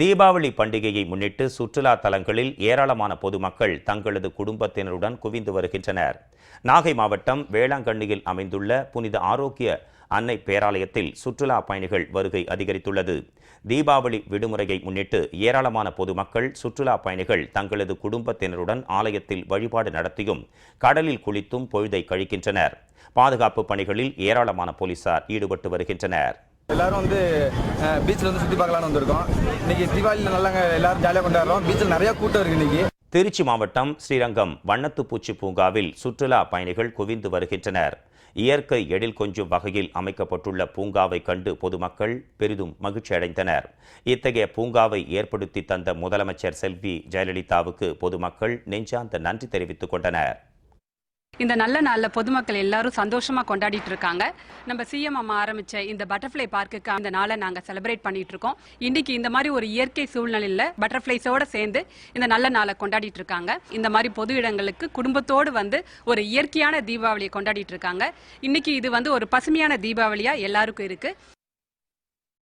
தீபாவளி பண்டிகையை முன்னிட்டு சுற்றுலா தலங்களில் ஏராளமான பொதுமக்கள் தங்களது குடும்பத்தினருடன் குவிந்து வருகின்றனர். நாகை மாவட்டம் வேளாங்கண்ணியில் அமைந்துள்ள புனித ஆரோக்கிய அன்னை பேராலயத்தில் சுற்றுலா பயணிகள் வருகை அதிகரித்துள்ளது. தீபாவளி விடுமுறையை முன்னிட்டு ஏராளமான பொதுமக்கள் சுற்றுலா பயணிகள் தங்களது குடும்பத்தினருடன் ஆலயத்தில் வழிபாடு நடத்தியும் கடலில் குளித்தும் பொழுதை கழிக்கின்றனர். பாதுகாப்பு பணிகளில் ஏராளமான போலீசார் ஈடுபட்டு வருகின்றனர். எல்லாரும் வந்து பீச்சில் வந்து சுற்றி பார்க்கலாம்னு வந்திருக்கோம். இன்னைக்கு தீபாவளியில் நல்லா எல்லாரும் ஜாலியாக கொண்டாடுறோம். பீச்சில் நிறைய கூட்டம் இருக்கு இன்னைக்கு. திருச்சி மாவட்டம் ஸ்ரீரங்கம் வண்ணத்துப்பூச்சி பூங்காவில் சுற்றுலா பயணிகள் குவிந்து வருகின்றனர். இயற்கை எழில் கொஞ்சும் வகையில் அமைக்கப்பட்டுள்ள பூங்காவை கண்டு பொதுமக்கள் பெரிதும் மகிழ்ச்சி அடைந்தனர். இத்தகைய பூங்காவை ஏற்படுத்தி தந்த முதலமைச்சர் செல்வி ஜெயலலிதாவுக்கு பொதுமக்கள் நெஞ்சார்ந்த நன்றி தெரிவித்துக் கொண்டனர். இந்த நல்ல நாள்ல பொதுமக்கள் எல்லாரும் சந்தோஷமா கொண்டாடிட்டு இருக்காங்க. நம்ம சிஎம் அம்மா ஆரம்பிச்ச இந்த பட்டர்ஃப்ளை பார்க்குக்கு அந்த நாளை நாங்க செலிப்ரேட் பண்ணிட்டு இருக்கோம். இன்னைக்கு இந்த மாதிரி ஒரு இயற்கை சூழ்நிலையில பட்டர்ஃப்ளைஸோட சேர்ந்து இந்த நல்ல நாளை கொண்டாடிட்டு இருக்காங்க. இந்த மாதிரி பொது இடங்களுக்கு குடும்பத்தோடு வந்து ஒரு இயற்கையான தீபாவளியை கொண்டாடிட்டு இருக்காங்க. இன்னைக்கு இது வந்து ஒரு பசுமையான தீபாவளியா எல்லாருக்கும் இருக்கு.